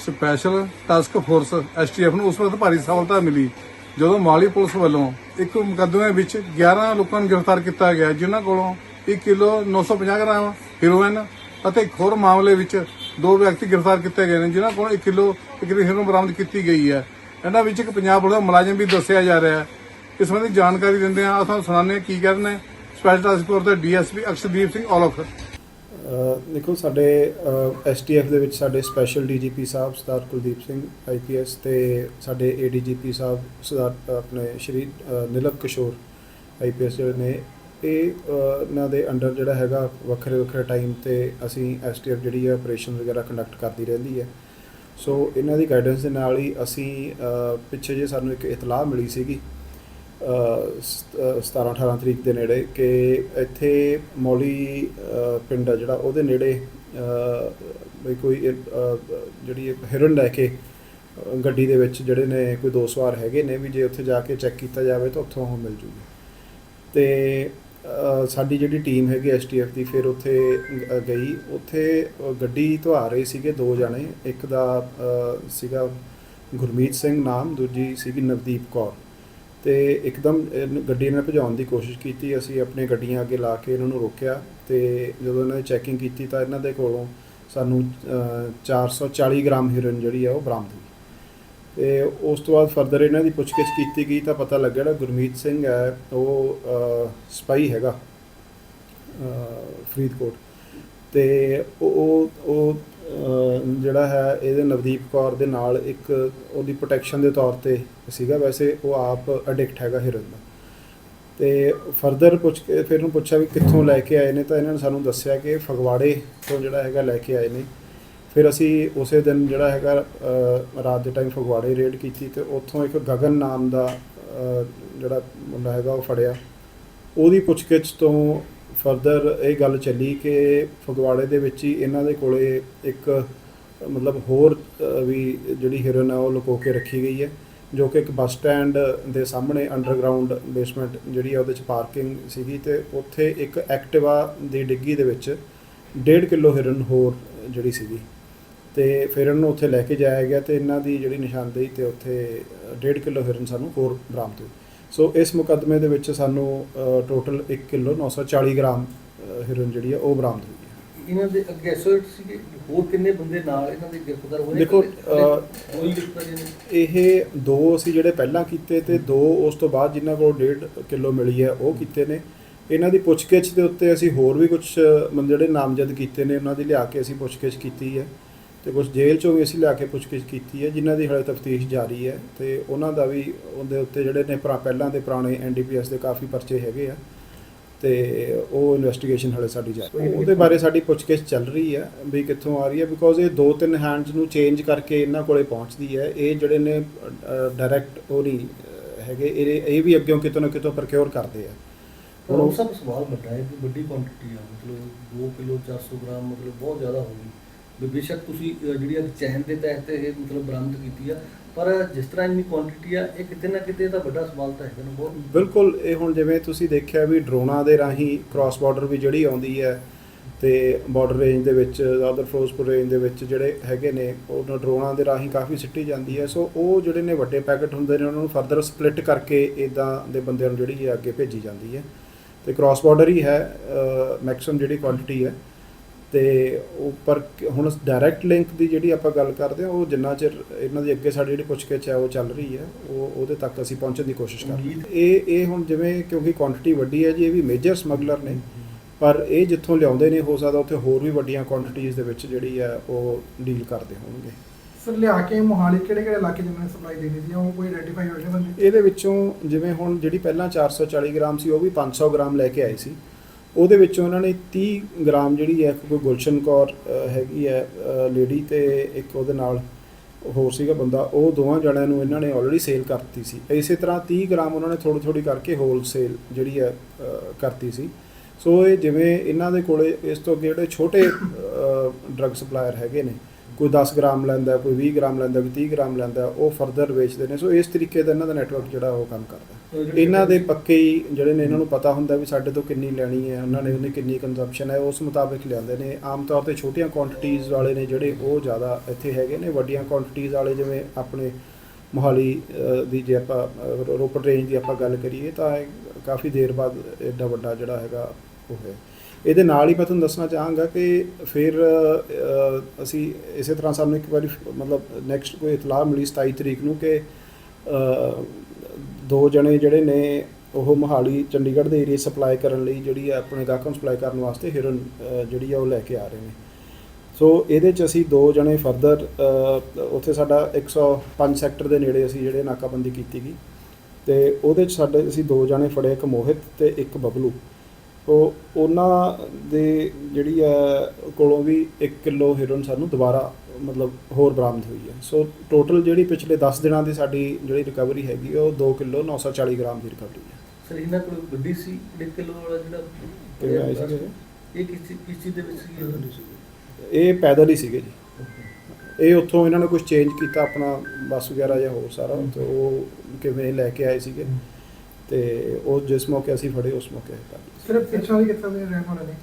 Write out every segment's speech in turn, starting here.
Special task force STF ਨੂੰ ਉਸ ਵਕਤ ਭਾਰੀ ਸਫਲਤਾ ਮਿਲੀ, ਜਦੋਂ ਮਾਲੀ ਪੁਲਿਸ ਵੱਲੋਂ ਇੱਕ ਮੁਕੱਦਮੇ ਵਿੱਚ 11 ਲੋਕਾਂ ਨੂੰ ਗ੍ਰਿਫਤਾਰ ਕੀਤਾ ਗਿਆ, ਜਿਨ੍ਹਾਂ ਕੋਲੋਂ 1 ਕਿਲੋ 950 ਗ੍ਰਾਮ ਹੈਰੋਇਨ ਅਤੇ ਇੱਕ ਹੋਰ ਮਾਮਲੇ ਵਿੱਚ ਦੋ ਵਿਅਕਤੀ ਗ੍ਰਿਫਤਾਰ ਕੀਤੇ ਗਏ ਨੇ, ਜਿਨ੍ਹਾਂ ਕੋਲੋਂ 1 ਕਿਲੋ ਕਿਲੋ ਹੈਰੋਇਨ ਬਰਾਮਦ ਕੀਤੀ ਗਈ ਹੈ। ਇਹਨਾਂ ਵਿੱਚ ਇੱਕ ਪੰਜਾਬ ਪੁਲਿਸ ਦਾ ਮੁਲਾਜ਼ਮ ਵੀ ਦੱਸਿਆ ਜਾ ਰਿਹਾ ਹੈ। ਇਸ ਸੰਬੰਧੀ ਜਾਣਕਾਰੀ ਦਿੰਦੇ ਹਾਂ ਤੁਹਾਨੂੰ ਸੁਣਾਉਂਦੇ ਹਾਂ ਕੀ ਕਹਿੰਦੇ ਸਪੈਸ਼ਲ ਟਾਸਕ ਫੋਰਸ ਦੇ ਡੀਐਸਪੀ ਅਕਸ਼ਦੀਪ ਸਿੰਘ ਔਲਖ। ਦੇਖੋ ਸਾਡੇ ਐਸਟੀਐਫ ਦੇ ਵਿੱਚ ਸਾਡੇ ਸਪੈਸ਼ਲ ਡੀਜੀਪੀ ਸਾਹਿਬ ਸਰਦਾਰ ਕੁਲਦੀਪ ਸਿੰਘ ਆਈਪੀਐਸ ਤੇ ਸਾਡੇ ਏਡੀਜੀਪੀ ਸਾਹਿਬ ਸਰਦਾਰ ਆਪਣੇ ਸ਼੍ਰੀ ਅ, ਨਿਲਬ ਕਿਸ਼ੋਰ ਆਈਪੀਐਸ ਜਿਹੜੇ ਨੇ ਇਹ ਇਹਨਾਂ ਦੇ ਅੰਡਰ ਜਿਹੜਾ ਹੈਗਾ ਵੱਖਰੇ ਵੱਖਰੇ ਟਾਈਮ ਤੇ ਅਸੀਂ ਐਸਟੀਐਫ ਜਿਹੜੀ ਹੈ ਆਪਰੇਸ਼ਨ ਵਗੈਰਾ ਕੰਡਕਟ ਕਰਦੀ ਰਹਿੰਦੀ ਹੈ। ਸੋ ਇਹਨਾਂ ਦੀ ਗਾਈਡੈਂਸ ਦੇ ਨਾਲ ਹੀ ਅਸੀਂ ਪਿੱਛੇ ਜੇ ਸਾਨੂੰ ਇੱਕ ਇਤਲਾਹ ਮਿਲੀ ਸੀਗੀ 17 18 ਤਰੀਕ ਦੇ ਨੇੜੇ ਕਿ ਇੱਥੇ ਮੌਲੀ ਪਿੰਡ ਆ ਜਿਹੜਾ ਉਹਦੇ ਨੇੜੇ ਅ, ਵੀ ਕੋਈ ਜਿਹੜੀ ਇਹ ਹਿਰਨ ਲੈ ਕੇ ਗੱਡੀ ਦੇ ਵਿੱਚ ਜਿਹੜੇ ਨੇ ਕੋਈ ਦੋ ਸਵਾਰ ਹੈਗੇ ਨੇ ਵੀ ਜੇ ਉੱਥੇ ਜਾ ਕੇ ਚੈੱਕ ਕੀਤਾ ਜਾਵੇ ਤਾਂ ਉੱਥੋਂ ਉਹ ਮਿਲ ਜੂਗੀ। ਤੇ ਸਾਡੀ ਜਿਹੜੀ ਟੀਮ ਹੈਗੀ ਐਸਟੀਐਫ ਦੀ ਫਿਰ ਉੱਥੇ ਗਈ। ਉੱਥੇ ਗੱਡੀ ਤੋਂ ਆ ਰਹੇ ਸੀਗੇ ਦੋ ਜਣੇ। ਇੱਕ ਦਾ ਸੀਗਾ ਗੁਰਮੀਤ ਸਿੰਘ ਨਾਮ ਦੂਜੀ ਸੀਗੀ ਨਵਦੀਪ ਕੌਰ। ਤੇ ਇੱਕਦਮ ਇਹਨੂੰ- ਗੱਡੀ ਨੇ ਭਜਾਉਣ ਦੀ ਕੋਸ਼ਿਸ਼ ਕੀਤੀ ਅਸੀਂ ਆਪਣੇ ਗੱਡੀਆਂ ਅੱਗੇ ਲਾ ਕੇ ਇਹਨਾਂ ਨੂੰ ਰੋਕਿਆ ਤੇ ਜਦੋਂ ਇਹਨਾਂ ਨੇ ਚੈਕਿੰਗ ਕੀਤੀ ਤਾਂ ਇਹਨਾਂ ਦੇ ਕੋਲੋਂ ਸਾਨੂੰ ਅ, 440 ਗ੍ਰਾਮ ਹੀਰੋਇਨ ਜਿਹੜੀ ਆ ਉਹ ਬਰਾਮਦ ਹੋਈ। ਤੇ ਉਸ ਤੋਂ ਬਾਅਦ ਫਰਦਰ ਇਹਨਾਂ ਦੀ ਪੁੱਛਗਿੱਛ ਕੀਤੀ ਗਈ ਤਾਂ ਪਤਾ ਲੱਗਿਆ ਜਿਹੜਾ ਗੁਰਮੀਤ ਸਿੰਘ ਹੈ ਉਹ ਸਪਾਈ ਹੈਗਾ ਫਰੀਦਕੋਟ। ਤੇ ਉਹ ਉਹ- ਜਿਹੜਾ ਹੈ, ਇਹਦੇ ਨਵਦੀਪ ਕੌਰ ਦੇ ਨਾਲ ਇੱਕ ਉਹਦੀ ਪ੍ਰੋਟੈਕਸ਼ਨ ਦੇ ਤੌਰ ਤੇ ਸੀਗਾ ਵੈਸੇ, ਉਹ ਆਪ ਐਡਿਕਟ ਹੈਗਾ ਹੀਰੋਇਨ ਦਾ। ਤੇ ਫਰਦਰ ਪੁੱਛ ਕੇ, ਫਿਰ ਉਹਨੂੰ ਪੁੱਛਿਆ ਵੀ ਕਿੱਥੋਂ ਲੈ ਕੇ ਆਏ ਨੇ, ਤਾਂ ਇਹਨਾਂ ਨੇ ਸਾਨੂੰ ਦੱਸਿਆ ਕਿ ਫਗਵਾੜੇ ਤੋਂ ਜਿਹੜਾ ਹੈਗਾ ਲੈ ਕੇ ਆਏ ਨੇ। ਫਿਰ ਅਸੀਂ ਉਸੇ ਦਿਨ ਜਿਹੜਾ ਹੈਗਾ ਰਾਤ ਦੇ ਟਾਈਮ ਫਗਵਾੜੇ ਰੇਡ ਕੀਤੀ ਤੇ ਉੱਥੋਂ ਇੱਕ ਗਗਨ ਨਾਮ ਦਾ ਜਿਹੜਾ ਮੁੰਡਾ ਹੈਗਾ ਉਹ ਫੜਿਆ। ਉਹਦੀ ਪੁੱਛਗਿੱਛ ਤੋਂ ਫਰਦਰ ਇਹ ਗੱਲ ਚੱਲੀ ਕਿ ਫਗਵਾੜੇ ਦੇ ਵਿੱਚ ਹੀ ਇਹਨਾਂ ਦੇ ਕੋਲੇ ਇੱਕ, ਮਤਲਬ ਹੋਰ ਵੀ ਜਿਹੜੀ ਹੀਰੋਇਨ ਆ ਉਹ ਲੁਕੋ ਕੇ ਰੱਖੀ ਗਈ ਹੈ, ਜੋ ਕਿ ਇੱਕ ਬੱਸ ਸਟੈਂਡ ਦੇ ਸਾਹਮਣੇ ਅੰਡਰਗਰਾਉਂਡ ਬੇਸਮੈਂਟ ਜਿਹੜੀ ਆ ਉਹਦੇ ਚ ਪਾਰਕਿੰਗ ਸੀਗੀ ਤੇ ਉੱਥੇ ਇੱਕ ਐਕਟਿਵਾ ਦੀ ਡਿੱਗੀ ਦੇ ਵਿੱਚ 1.5 ਕਿਲੋ ਹਿਰਨ ਹੋਰ ਜਿਹੜੀ ਸੀਗੀ। ਤੇ ਫਿਰ ਨੂੰ ਉੱਥੇ ਲੈ ਕੇ ਜਾਇਆ ਗਿਆ ਤੇ ਇਹਨਾਂ ਦੀ ਜਿਹੜੀ ਨਿਸ਼ਾਨਦੇਹੀ ਤੇ ਉੱਥੇ 1.5 ਕਿਲੋ ਹਿਰਨ ਸਾਨੂੰ ਹੋਰ ਬਰਾਮਦ ਹੋਈ। ਸੋ ਇਸ ਮੁਕੱਦਮੇ ਦੇ ਵਿੱਚ ਸਾਨੂੰ ਟੋਟਲ 1 ਕਿਲੋ 940 ਗ੍ਰਾਮ ਅ, ਹਿਰਨ ਜਿਹੜੀ ਆ ਉਹ ਬਰਾਮਦ ਹੋਈ ਹੈ। ਇਹਨਾਂ ਦੇ ਅੱਗੇ ਐਸੋਟ ਸੀਗੇ? ਹੋਰ ਕਿੰਨੇ ਬੰਦੇ ਨਾਲ ਇਹਨਾਂ ਦੇ ਗ੍ਰਿਫਤਾਰ ਹੋਏ? ਦੇਖੋ, ਹੀ ਇਹ ਦੋ ਅਸੀਂ ਜਿਹੜੇ ਪਹਿਲਾਂ ਕੀਤੇ ਤੇ ਦੋ ਉਸ ਤੋਂ ਬਾਅਦ ਜਿਨ੍ਹਾਂ ਕੋਲ 1.5 ਕਿਲੋ ਮਿਲੀ ਹੈ ਉਹ ਕੀਤੇ ਨੇ। ਇਹਨਾਂ ਦੀ ਪੁੱਛਗਿੱਛ ਦੇ ਉੱਤੇ ਅਸੀਂ ਹੋਰ ਵੀ ਕੁਝ ਬੰਦੇ ਜਿਹੜੇ ਨਾਮਜ਼ਦ ਕੀਤੇ ਨੇ ਉਹਨਾਂ ਦੀ ਲਿਆ ਕੇ ਅਸੀਂ ਪੁੱਛਗਿੱਛ ਕੀਤੀ ਹੈ। ਤੇ ਕੁਝ ਜੇਲ੍ਹ ਚੋਂ ਵੀ ਅਸੀਂ ਲਿਆ ਕੇ ਪੁੱਛਗਿੱਛ ਕੀਤੀ ਹੈ ਜਿਨ੍ਹਾਂ ਦੀ ਹਲੇ ਤਫਤੀਸ਼ ਜਾਰੀ ਹੈ ਤੇ ਉਹਨਾਂ ਦਾ ਵੀ ਉਹਦੇ ਉੱਤੇ ਜਿਹੜੇ ਨੇ ਪਹਿਲਾਂ ਦੇ ਪੁਰਾਣੇ ਐਨਡੀਪੀਐਸ ਦੇ ਕਾਫੀ ਪਰਚੇ ਹੈਗੇ ਆ ਤੇ ਉਹ ਇਨਵੈਸਟੀਗੇਸ਼ਨ ਹਲੇ ਸਾਡੀ ਜਾਰੀ ਉਹਦੇ ਬਾਰੇ ਸਾਡੀ ਪੁੱਛਗਿੱਛ ਚੱਲ ਰਹੀ ਹੈ ਵੀ ਕਿੱਥੋਂ ਆ ਰਹੀ ਹੈ ਬਿਕੋਜ਼ ਇਹ ਦੋ ਤਿੰਨ ਹੈਂਡਸ ਨੂੰ ਚੇਂਜ ਕਰਕੇ ਇਹਨਾਂ ਕੋਲੇ ਪਹੁੰਚਦੀ ਹੈ। ਇਹ ਜਿਹੜੇ ਨੇ ਡਾਇਰੈਕਟ ਉਹ ਨਹੀਂ ਹੈਗੇ ਇਹ ਇਹ ਵੀ ਅੱਗਿਓਂ ਕਿਤੋਂ ਨਾ ਕਿਤੋਂ ਪ੍ਰੋਕਿਉਰ ਕਰਦੇ ਆ। ਉਹ ਸਭ ਸਵਾਲ ਵੱਡਾ ਹੈ ਕਿ ਵੱਡੀ ਕੁਆਂਟੀਟੀ ਆ ਮਤਲਬ 2 ਕਿਲੋ 400 ਗ੍ਰਾਮ ਮਤਲਬ ਬਹੁਤ ਜ਼ਿਆਦਾ ਹੋ ਗਈ। ਵੀ ਬੇਸ਼ੱਕ ਤੁਸੀਂ ਜਿਹੜੀ ਆ ਚੈਨ ਦੇ ਤਹਿਤ ਇਹ ਮਤਲਬ ਬਰਾਮਦ ਕੀਤੀ ਆ, ਪਰ ਜਿਸ ਤਰ੍ਹਾਂ ਇੰਨੀ ਕੁਆਂਟੀਟੀ ਆ, ਇਹ ਕਿਤੇ ਨਾ ਕਿਤੇ ਇਹਦਾ ਵੱਡਾ ਸਵਾਲ ਤਾਂ ਹੈਗਾ ਨਾ, ਬਹੁਤ ਬਿਲਕੁਲ, ਇਹ ਹੁਣ ਜਿਵੇਂ ਤੁਸੀਂ ਦੇਖਿਆ ਵੀ ਡਰੋਨਾਂ ਦੇ ਰਾਹੀਂ ਕ੍ਰਾਸ ਬਾਰਡਰ ਵੀ ਜਿਹੜੀ ਆਉਂਦੀ ਹੈ ਤੇ ਬਾਰਡਰ ਰੇਂਜ ਦੇ ਵਿੱਚ ਅਦਰ ਫਿਰੋਜ਼ਪੁਰ ਰੇਂਜ ਦੇ ਵਿੱਚ ਜਿਹੜੇ ਹੈਗੇ ਨੇ, ਉਹਨਾਂ ਡਰੋਨਾਂ ਦੇ ਰਾਹੀਂ ਕਾਫੀ ਸਿੱਟੀ ਜਾਂਦੀ ਹੈ, ਸੋ ਉਹ ਜਿਹੜੇ ਨੇ ਵੱਡੇ ਪੈਕੇਟ ਹੁੰਦੇ ਨੇ, ਉਹਨਾਂ ਨੂੰ ਫਰਦਰ ਸਪਲਿਟ ਕਰਕੇ ਇਦਾਂ ਦੇ ਬੰਦਿਆਂ ਨੂੰ ਜਿਹੜੀ ਹੈ ਅੱਗੇ ਭੇਜੀ ਜਾਂਦੀ ਹੈ। ਤੇ ਕ੍ਰਾਸ ਬਾਰਡਰ ਹੀ ਹੈ ਮੈਕਸਿਮਮ ਜਿਹੜੀ ਕੁਆਂਟੀਟੀ ਹੈ ਤੇ ਉੱਪਰ ਹੁਣ ਡਾਇਰੈਕਟ ਲਿੰਕ ਦੀ ਜਿਹੜੀ ਆਪਾਂ ਗੱਲ ਕਰਦੇ ਹਾਂ ਉਹ ਜਿੰਨਾ ਚਿਰ ਇਹਨਾਂ ਦੀ ਅੱਗੇ ਸਾਡੀ ਜਿਹੜੀ ਪੁੱਛਗਿੱਛ ਹੈ ਉਹ ਚੱਲ ਰਹੀ ਹੈ ਉਹ ਉਹਦੇ ਤੱਕ ਅਸੀਂ ਪਹੁੰਚਣ ਦੀ ਕੋਸ਼ਿਸ਼ ਕਰ ਰਹੇ ਹਾਂ। ਇਹ ਇਹ ਹੁਣ ਜਿਵੇਂ ਕਿਉਂਕਿ ਕੁਆਂਟੀਟੀ ਵੱਡੀ ਹੈ ਜੀ ਇਹ ਵੀ ਮੇਜਰ ਸਮਗਲਰ ਨੇ ਪਰ ਇਹ ਜਿੱਥੋਂ ਲਿਆਉਂਦੇ ਨੇ ਹੋ ਸਕਦਾ ਉੱਥੇ ਹੋਰ ਵੀ ਵੱਡੀਆਂ ਕੁਆਂਟੀਟੀਆਂ ਦੇ ਵਿੱਚ ਜਿਹੜੀ ਹੈ ਉਹ ਡੀਲ ਕਰਦੇ ਹੋਣਗੇ। ਸਰ ਲਿਆ ਕੇ ਮੋਹਾਲੀ ਕਿਹੜੇ ਕਿਹੜੇ ਇਲਾਕੇ ਨੇ ਸਪਲਾਈ ਦੇਣੀ ਸੀ ਉਹ ਕੋਈ ਆਈਡੈਂਟੀਫਾਈ ਨੇ ਬੰਦੇ? ਇਹਦੇ ਵਿੱਚੋਂ ਜਿਵੇਂ ਹੁਣ ਜਿਹੜੀ ਪਹਿਲਾਂ 440 ਗ੍ਰਾਮ ਸੀ ਉਹ ਵੀ 500 ਗ੍ਰਾਮ ਲੈ ਕੇ ਆਏ ਸੀ। ਉਹਦੇ ਵਿੱਚੋਂ ਉਹਨਾਂ ਨੇ 30 ਗ੍ਰਾਮ ਜਿਹੜੀ ਹੈ ਕੋਈ ਗੁਲਸ਼ਨ ਕੌਰ ਹੈਗੀ ਹੈ ਲੇਡੀ ਤੇ ਇੱਕ ਉਹਦੇ ਨਾਲ ਹੋਰ ਸੀਗਾ ਬੰਦਾ, ਉਹ ਦੋਵਾਂ ਜਣਿਆਂ ਨੂੰ ਇਹਨਾਂ ਨੇ ਆਲਰੇਡੀ ਸੇਲ ਕਰਤੀ ਸੀ। ਇਸੇ ਤਰ੍ਹਾਂ 30 ਗ੍ਰਾਮ ਉਹਨਾਂ ਨੇ ਥੋੜੀ ਥੋੜੀ ਕਰਕੇ ਹੋਲਸੇਲ ਜਿਹੜੀ ਹੈ ਕਰਤੀ ਸੀ। ਸੋ ਇਹ ਜਿਵੇਂ ਇਹਨਾਂ ਦੇ ਕੋਲੇ ਇਸ ਤੋਂ ਅੱਗੇ ਜਿਹੜੇ ਛੋਟੇ ਡਰੱਗ ਸਪਲਾਇਰ ਹੈਗੇ ਨੇ ਕੋਈ 10 ਗ੍ਰਾਮ ਲੈਂਦਾ, ਕੋਈ 20 ਗ੍ਰਾਮ ਲੈਂਦਾ, ਕੋਈ 30 ਗ੍ਰਾਮ ਲੈਂਦਾ, ਉਹ ਫਰਦਰ ਵੇਚਦੇ ਨੇ। ਸੋ ਇਸ ਤਰੀਕੇ ਦਾ ਇਹਨਾਂ ਦਾ ਨੈਟਵਰਕ ਜਿਹੜਾ ਉਹ ਕੰਮ ਕਰਦਾ। ਇਹਨਾਂ ਦੇ ਪੱਕੇ ਹੀ ਜਿਹੜੇ ਨੇ, ਇਹਨਾਂ ਨੂੰ ਪਤਾ ਹੁੰਦਾ ਵੀ ਸਾਡੇ ਤੋਂ ਕਿੰਨੀ ਲੈਣੀ ਹੈ, ਉਹਨਾਂ ਨੇ ਉਹਨੇ ਕਿੰਨੀ ਕੰਜ਼ੰਪਸ਼ਨ ਹੈ, ਉਸ ਮੁਤਾਬਿਕ ਲਿਆਉਂਦੇ ਨੇ। ਆਮ ਤੌਰ ਤੇ ਛੋਟੀਆਂ ਕੁਆਂਟੀਟੀਆਂ ਵਾਲੇ ਨੇ ਜਿਹੜੇ ਉਹ ਜ਼ਿਆਦਾ ਇੱਥੇ ਹੈਗੇ ਨੇ, ਵੱਡੀਆਂ ਕੁਆਂਟੀਟੀਆਂ ਵਾਲੇ ਜਿਵੇਂ ਆਪਣੇ ਮੋਹਾਲੀ ਦੀ ਜੇ ਆਪਾਂ ਰੋਪੜ ਰੇਂਜ ਦੀ ਆਪਾਂ ਗੱਲ ਕਰੀਏ, ਤਾਂ ਕਾਫੀ ਦੇਰ ਬਾਅਦ ਐਡਾ ਵੱਡਾ ਜਿਹੜਾ ਹੈਗਾ ਉਹ ਹੈ। ਇਹਦੇ ਨਾਲ ਹੀ ਮੈਂ ਤੁਹਾਨੂੰ ਦੱਸਣਾ ਚਾਹਾਂਗਾ ਕਿ ਫਿਰ ਅਸੀਂ ਇਸੇ ਤਰ੍ਹਾਂ ਸਾਨੂੰ ਇੱਕ ਵਾਰੀ ਮਤਲਬ ਨੈਕਸਟ ਕੋਈ ਇਤਲਾਹ ਮਿਲੀ 27 ਤਰੀਕ ਨੂੰ ਕਿ ਦੋ ਜਣੇ ਜਿਹੜੇ ਨੇ ਉਹ ਮੋਹਾਲੀ, ਚੰਡੀਗੜ੍ਹ ਦੇ ਏਰੀਆ ਸਪਲਾਈ ਕਰਨ ਲਈ ਜਿਹੜੀ ਹੈ ਆਪਣੇ ਗਾਹਕਾਂ ਨੂੰ ਸਪਲਾਈ ਕਰਨ ਵਾਸਤੇ ਹੀਰੋਇਨ ਜਿਹੜੀ ਆ ਉਹ ਲੈ ਕੇ ਆ ਰਹੇ ਨੇ। ਸੋ ਇਹਦੇ ਚ ਅਸੀਂ ਦੋ ਜਣੇ ਫਰਦਰ ਉੱਥੇ ਸਾਡਾ 105 ਸੈਕਟਰ ਦੇ ਨੇੜੇ ਅਸੀਂ ਜਿਹੜੇ ਨਾਕਾਬੰਦੀ ਕੀਤੀ ਗਈ ਤੇ ਉਹਦੇ ਚ ਸਾਡੇ, ਅਸੀਂ ਦੋ ਜਣੇ ਫੜੇ ਇੱਕ ਮੋਹਿਤ ਤੇ ਇੱਕ ਬਬਲੂ। ਉਹ ਉਹਨਾਂ ਦੇ ਜਿਹੜੀ ਹੈ ਕੋਲੋਂ ਵੀ 1 ਕਿਲੋ ਹੀਰੋਇਨ ਸਾਨੂੰ ਦੁਬਾਰਾ ਮਤਲਬ ਹੋਰ ਬਰਾਮਦ ਹੋਈ ਹੈ। ਸੋ ਟੋਟਲ ਜਿਹੜੀ ਪਿਛਲੇ 10 ਦਿਨਾਂ ਦੀ ਸਾਡੀ ਜਿਹੜੀ ਰਿਕਵਰੀ ਹੈਗੀ ਉਹ 2 ਕਿਲੋ 940 ਗ੍ਰਾਮ ਦੀ ਰਿਕਵਰੀ ਹੈ। ਸਰ ਇਹਨਾਂ ਕੋਲ ਗੱਡੀ ਸੀ 1 ਕਿਲੋ ਵਾਲਾ ਜਿਹੜਾ ਕਿਵੇਂ ਆਏ ਸੀਗੇ ਇਹ? ਇਹ ਕਿਸ ਚੀਜ਼- ਕਿਸ ਚੀਜ਼ ਦੇ ਵਿੱਚ ਸੀ ਇਹ ਪੈਦਲ ਹੀ ਸੀਗੇ ਜੀ। ਇਹ ਉੱਥੋਂ ਇਹਨਾਂ ਨੇ ਕੁਝ ਚੇਂਜ ਕੀਤਾ ਆਪਣਾ ਬੱਸ ਵਗੈਰਾ ਜਾਂ ਹੋਰ ਸਾਰਾ ਤੇ ਉਹ ਕਿਵੇਂ ਲੈ ਕੇ ਆਏ ਸੀਗੇ। ਤੇ ਉਹ ਜਿਸ ਮੌਕੇ ਅਸੀਂ ਫੜੇ ਉਸ ਮੌਕੇ ਇਹ ਕਰ। ਸਿਰਫ ਪਿੱਛੋਂ ਵਾਲੀ ਕਿੱਥੇ ਦੇ ਰਹਿਣ ਵਾਲੇ ਨੇ?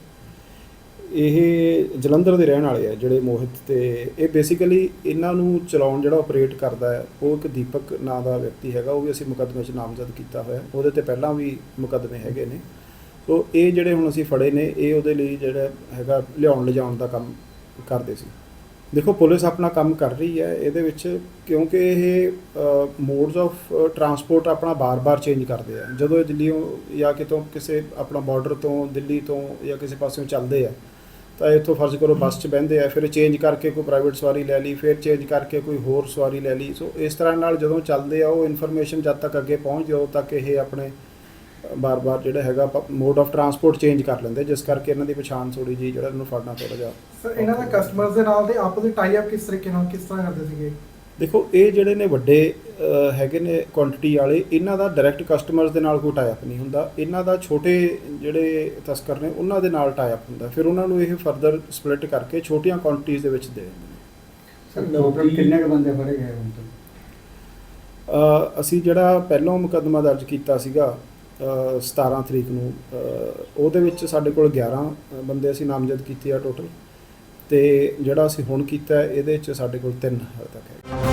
ਇਹ ਜਲੰਧਰ ਦੇ ਰਹਿਣ ਵਾਲੇ ਆ ਜਿਹੜੇ ਮੋਹਿਤ ਤੇ ਇਹ ਬੇਸਿਕਲੀ ਇਹਨਾਂ ਨੂੰ ਚਲਾਉਣ ਜਿਹੜਾ ਆਪਰੇਟ ਕਰਦਾ ਹੈ ਉਹ ਇੱਕ ਦੀਪਕ ਨਾਂ ਦਾ ਵਿਅਕਤੀ ਹੈਗਾ ਉਹ ਵੀ ਅਸੀਂ ਮੁਕੱਦਮੇ 'ਚ ਨਾਮਜ਼ਦ ਕੀਤਾ ਹੋਇਆ। ਉਹਦੇ ਤੇ ਪਹਿਲਾਂ ਵੀ ਮੁਕੱਦਮੇ ਹੈਗੇ ਨੇ। ਸੋ ਇਹ ਜਿਹੜੇ ਹੁਣ ਅਸੀਂ ਫੜੇ ਨੇ ਇਹ ਉਹਦੇ ਲਈ ਜਿਹੜਾ ਹੈਗਾ ਲਿਆਉਣ ਲਿਜਾਉਣ ਦਾ ਕੰਮ ਕਰਦੇ ਸੀ। ਦੇਖੋ ਪੁਲਿਸ ਆਪਣਾ ਕੰਮ ਕਰ ਰਹੀ ਹੈ। ਇਹਦੇ ਵਿੱਚ ਕਿਉਂਕਿ ਇਹ ਮੋਡਸ ਆਫ ਟਰਾਂਸਪੋਰਟ ਆਪਣਾ ਬਾਰ-ਬਾਰ ਚੇਂਜ ਕਰਦੇ ਆ। ਜਦੋਂ ਇਹ ਦਿੱਲੀੋਂ ਜਾਂ ਕਿਤੋਂ ਕਿਸੇ ਆਪਣਾ ਬਾਰਡਰ ਤੋਂ ਦਿੱਲੀ ਤੋਂ ਜਾਂ ਕਿਸੇ ਪਾਸਿਓਂ ਚੱਲਦੇ ਆ ਤਾਂ ਇੱਥੋਂ ਫਰਜ਼ ਕਰੋ ਬੱਸ 'ਚ ਬਹਿੰਦੇ ਆ। ਫਿਰ ਚੇਂਜ ਕਰਕੇ ਕੋਈ ਪ੍ਰਾਈਵੇਟ ਸਵਾਰੀ ਲੈ ਲਈ ਫਿਰ ਚੇਂਜ ਕਰਕੇ ਕੋਈ ਹੋਰ ਸਵਾਰੀ ਲੈ ਲਈ। ਸੋ ਇਸ ਤਰ੍ਹਾਂ ਨਾਲ ਜਦੋਂ ਚੱਲਦੇ ਆ ਉਹ ਇਨਫੋਰਮੇਸ਼ਨ ਜਦ ਤੱਕ ਅੱਗੇ ਆ, ਉਦੋਂ ਤੱਕ ਇਹ ਆਪਣੇ ਬਾਰ-ਬਾਰ ਜਿਹੜਾ ਹੈਗਾ ਮੋਡ ਆਫ ਟਰਾਂਸਪੋਰਟ ਚੇਂਜ ਕਰ ਲੈਂਦੇ ਜਿਸ ਕਰਕੇ ਇਹਨਾਂ ਦੀ ਪਛਾਣ ਥੋੜੀ ਜੀ ਜਿਹੜਾ ਇਹਨੂੰ ਫੜਨਾ ਥੋੜਾ ਜਿਹਾ ਸਰ ਇਹਨਾਂ ਦਾ ਕਸਟਮਰਸ ਦੇ ਨਾਲ ਦੇ ਆਪਸ ਵਿੱਚ ਟਾਈ ਅਪ ਕਿਸ ਤਰੀਕੇ ਨਾਲ ਕਿਸ ਤਰ੍ਹਾਂ ਕਰਦੇ ਸੀਗੇ? ਦੇਖੋ ਇਹ ਜਿਹੜੇ ਨੇ ਵੱਡੇ ਹੈਗੇ ਨੇ ਕੁਆਂਟੀਟੀ ਵਾਲੇ ਇਹਨਾਂ ਦਾ ਡਾਇਰੈਕਟ ਕਸਟਮਰਸ ਦੇ ਨਾਲ ਕੋਈ ਟਾਈ ਅਪ ਨਹੀਂ ਹੁੰਦਾ। ਇਹਨਾਂ ਦਾ ਛੋਟੇ ਜਿਹੜੇ ਤਸਕਰ ਨੇ ਉਹਨਾਂ ਦੇ ਨਾਲ ਟਾਈ ਅਪ ਹੁੰਦਾ। ਫਿਰ ਉਹਨਾਂ ਨੂੰ ਇਹ ਫਰਦਰ ਸਪਲਿਟ ਕਰਕੇ ਛੋਟੀਆਂ ਕੁਆਂਟੀਟੀਜ਼ ਦੇ ਵਿੱਚ ਦੇ ਦਿੰਦੇ ਨੇ। ਸਰ ਟੋਟਲ ਕਿੰਨੇ ਕੁ ਬੰਦੇ ਫੜੇ ਗਏ ਹੁਣ ਤੱਕ ਅਸੀਂ ਜਿਹੜਾ ਪਹਿਲਾਂ ਮੁਕੱਦਮਾ ਦਰਜ ਕੀਤਾ ਸੀਗਾ 17 ਤਰੀਕ ਨੂੰ ਉਹਦੇ ਵਿੱਚ ਸਾਡੇ ਕੋਲ 11 ਬੰਦੇ ਅਸੀਂ ਨਾਮਜ਼ਦ ਕੀਤੇ ਆ ਟੋਟਲ ਤੇ ਜਿਹੜਾ ਅਸੀਂ ਹੁਣ ਕੀਤਾ, ਇਹਦੇ ਵਿੱਚ ਸਾਡੇ ਕੋਲ 3 ਹਾਲੇ ਤੱਕ ਹੈ